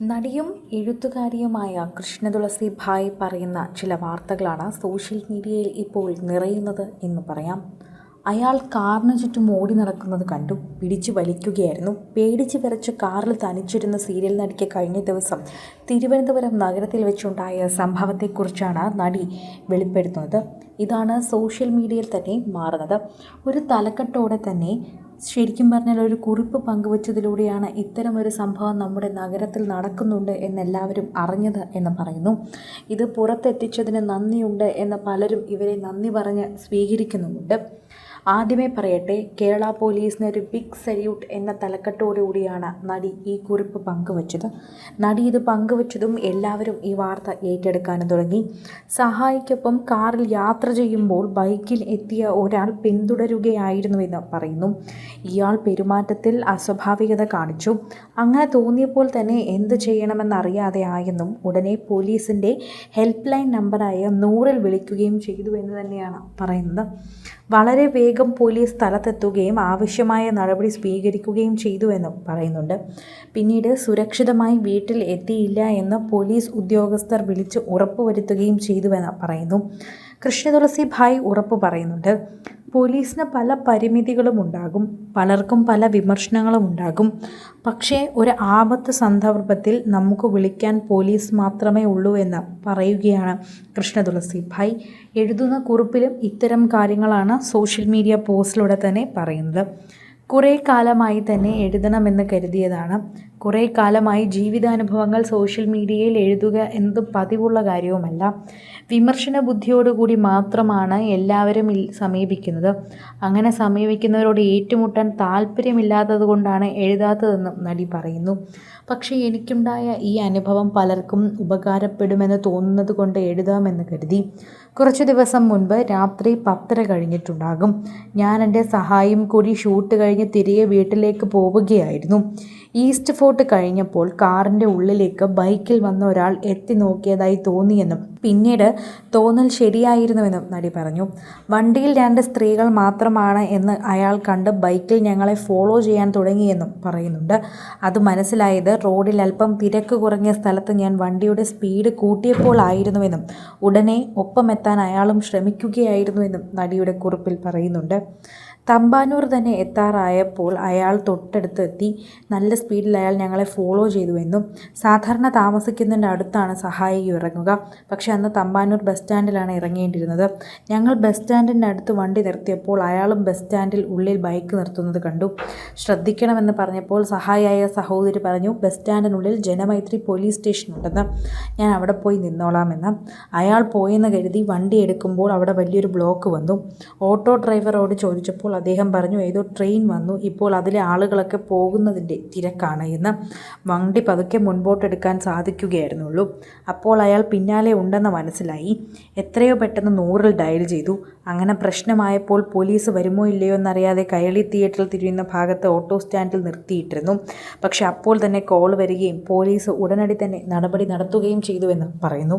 നടിയും എഴുത്തുകാരിയുമായ കൃഷ്ണതുളസി ഭായ് പറയുന്ന ചില വാർത്തകളാണ് സോഷ്യൽ മീഡിയയിൽ ഇപ്പോൾ നിറയുന്നത് എന്ന് പറയാം. അയാൾ കാറിന് ചുറ്റും ഓടി നടക്കുന്നത് കണ്ടു. പിടിച്ചു വലിക്കുകയായിരുന്നു. പേടിച്ച് വിറച്ച് കാറിൽ തനിച്ചിരുന്ന സീരിയൽ നടിക്ക് കഴിഞ്ഞ ദിവസം തിരുവനന്തപുരം നഗരത്തിൽ വെച്ചുണ്ടായ സംഭവത്തെക്കുറിച്ചാണ് നടി വെളിപ്പെടുത്തുന്നത്. ഇതാണ് സോഷ്യൽ മീഡിയയിൽ തന്നെ മാറുന്നത്. ഒരു തലക്കെട്ടോടെ തന്നെ ശരിക്കും പറഞ്ഞാൽ ഒരു കുറിപ്പ് പങ്കുവച്ചതിലൂടെയാണ് ഇത്തരമൊരു സംഭവം നമ്മുടെ നഗരത്തിൽ നടക്കുന്നുണ്ട് എന്നെല്ലാവരും അറിഞ്ഞത് എന്ന് പറയുന്നു. ഇത് പുറത്തെത്തിച്ചതിന് നന്ദിയുണ്ട് എന്ന് പലരും ഇവരെ നന്ദി പറഞ്ഞ് സ്വീകരിക്കുന്നുമുണ്ട്. ആദ്യമേ പറയട്ടെ കേരള പോലീസിന് ഒരു ബിഗ് സല്യൂട്ട് എന്ന തലക്കെട്ടോടുകൂടിയാണ് നടി ഈ കുറിപ്പ് പങ്കുവച്ചത്. നടി ഇത് പങ്കുവച്ചതും എല്ലാവരും ഈ വാർത്ത ഏറ്റെടുക്കാനും തുടങ്ങി. സഹായിക്കൊപ്പം കാറിൽ യാത്ര ചെയ്യുമ്പോൾ ബൈക്കിൽ എത്തിയ ഒരാൾ പിന്തുടരുകയായിരുന്നുവെന്ന് പറയുന്നു. ഇയാൾ പെരുമാറ്റത്തിൽ അസ്വാഭാവികത കാണിച്ചു. അങ്ങനെ തോന്നിയപ്പോൾ തന്നെ എന്ത് ചെയ്യണമെന്നറിയാതെ ആയെന്നും ഉടനെ പോലീസിന്റെ ഹെൽപ്പ് ലൈൻ നമ്പറായ നൂറിൽ വിളിക്കുകയും ചെയ്തു എന്ന് തന്നെയാണ് പറയുന്നത്. വളരെ വേഗം പോലീസ് സ്ഥലത്തെത്തുകയും ആവശ്യമായ നടപടി സ്വീകരിക്കുകയും ചെയ്തുവെന്നും പറയുന്നുണ്ട്. പിന്നീട് സുരക്ഷിതമായി വീട്ടിൽ എത്തിയില്ല എന്ന് പോലീസ് ഉദ്യോഗസ്ഥർ വിളിച്ച് ഉറപ്പുവരുത്തുകയും ചെയ്തുവെന്ന് പറയുന്നു. കൃഷ്ണതുളസി ഭായ് ഉറപ്പ് പറയുന്നുണ്ട്. പോലീസിന് പല പരിമിതികളും ഉണ്ടാകും. പലർക്കും പല വിമർശനങ്ങളും ഉണ്ടാകും. പക്ഷേ ഒരു ആപത്ത് സന്ദർഭത്തിൽ നമുക്ക് വിളിക്കാൻ പോലീസ് മാത്രമേ ഉള്ളൂ എന്ന് പറയുകയാണ് കൃഷ്ണ തുളസി. ഭായ് എഴുതുന്ന കുറിപ്പിലും ഇത്തരം കാര്യങ്ങളാണ് സോഷ്യൽ മീഡിയ പോസ്റ്റിലൂടെ തന്നെ പറയുന്നത്. കുറേ കാലമായി തന്നെ എഴുതണമെന്ന് കരുതിയതാണ്. കുറേ കാലമായി ജീവിതാനുഭവങ്ങൾ സോഷ്യൽ മീഡിയയിൽ എഴുതുക എന്നത് പതിവുള്ള കാര്യവുമല്ല. വിമർശന ബുദ്ധിയോടുകൂടി മാത്രമാണ് എല്ലാവരും സമീപിക്കുന്നത്. അങ്ങനെ സമീപിക്കുന്നവരോട് ഏറ്റുമുട്ടാൻ താല്പര്യമില്ലാത്തത് കൊണ്ടാണ് എഴുതാത്തതെന്നും നടി പറയുന്നു. പക്ഷേ എനിക്കുണ്ടായ ഈ അനുഭവം പലർക്കും ഉപകാരപ്പെടുമെന്ന് തോന്നുന്നത് കൊണ്ട് എഴുതാമെന്ന് കരുതി. കുറച്ച് ദിവസം മുൻപ് രാത്രി പത്തര കഴിഞ്ഞിട്ടുണ്ടാകും. ഞാൻ എന്റെ സഹായം കൂടി ഷൂട്ട് കഴിഞ്ഞ് തിരികെ വീട്ടിലേക്ക് പോവുകയായിരുന്നു. ഈസ്റ്റ് ഫോർട്ട് കഴിഞ്ഞപ്പോൾ കാറിന്റെ ഉള്ളിലേക്ക് ബൈക്കിൽ വന്ന ഒരാൾ എത്തി നോക്കിയതായി തോന്നിയെന്നും പിന്നീട് തോന്നൽ ശരിയായിരുന്നുവെന്നും നടി പറഞ്ഞു. വണ്ടിയിൽ രണ്ട് സ്ത്രീകൾ മാത്രമാണ് എന്ന് അയാൾ കണ്ട് ബൈക്കിൽ ഞങ്ങളെ ഫോളോ ചെയ്യാൻ തുടങ്ങിയെന്നും പറയുന്നുണ്ട്. അത് മനസ്സിലായത് റോഡിൽ അല്പം തിരക്ക് കുറഞ്ഞ സ്ഥലത്ത് ഞാൻ വണ്ടിയുടെ സ്പീഡ് കൂട്ടിയപ്പോൾ ആയിരുന്നുവെന്നും ഉടനെ ഒപ്പമെത്താൻ അയാളും ശ്രമിക്കുകയായിരുന്നുവെന്നും നടിയുടെ കുറിപ്പിൽ പറയുന്നുണ്ട്. തമ്പാനൂർ തന്നെ എത്താറായപ്പോൾ അയാൾ തൊട്ടടുത്ത് എത്തി നല്ല സ്പീഡിൽ അയാൾ ഞങ്ങളെ ഫോളോ ചെയ്തുവെന്നും സാധാരണ താമസിക്കുന്നതിന്റെ അടുത്താണ് സഹായിക ഇറങ്ങുക. പക്ഷേ അന്ന് തമ്പാനൂർ ബസ് സ്റ്റാൻഡിലാണ് ഇറങ്ങേണ്ടിയിരുന്നത്. ഞങ്ങൾ ബസ് സ്റ്റാൻഡിന്റെ അടുത്ത് വണ്ടി നിർത്തിയപ്പോൾ അയാളും ബസ് സ്റ്റാൻഡിൽ ഉള്ളിൽ ബൈക്ക് നിർത്തുന്നത് കണ്ടു. ശ്രദ്ധിക്കണമെന്ന് പറഞ്ഞപ്പോൾ സഹായിയായ സഹോദരി പറഞ്ഞു ബസ് സ്റ്റാൻഡിനുള്ളിൽ ജനമൈത്രി പോലീസ് സ്റ്റേഷൻ ഉണ്ടെന്ന്. ഞാൻ അവിടെ പോയി നിന്നോളാമെന്ന്. അയാൾ പോയെന്ന് കരുതി വണ്ടി എടുക്കുമ്പോൾ അവിടെ വലിയൊരു ബ്ലോക്ക് വന്നു. ഓട്ടോ ഡ്രൈവറോട് ചോദിച്ചപ്പോൾ അദ്ദേഹം പറഞ്ഞു ഏതോ ട്രെയിൻ വന്നു. ഇപ്പോൾ അതിലെ ആളുകളൊക്കെ പോകുന്നതിന്റെ തിരക്കാണ് എന്ന് വണ്ടി പതുക്കെ മുൻപോട്ടെടുക്കാൻ സാധിക്കുകയായിരുന്നുള്ളൂ. അപ്പോൾ അയാൾ പിന്നാലെ ഉണ്ടെന്ന് മനസ്സിലായി. എത്രയോ പെട്ടെന്ന് നൂറിൽ ഡയൽ ചെയ്തു. അങ്ങനെ പ്രശ്നമായപ്പോൾ പോലീസ് വരുമോ ഇല്ലയോ എന്നറിയാതെ കയളി തിയേറ്ററിൽ തിരിയുന്ന ഭാഗത്ത് ഓട്ടോ സ്റ്റാൻഡിൽ നിർത്തിയിട്ടിരുന്നു. പക്ഷെ അപ്പോൾ തന്നെ കോൾ വരികയും പോലീസ് ഉടനടി തന്നെ നടപടി നടത്തുകയും ചെയ്തുവെന്ന് പറയുന്നു.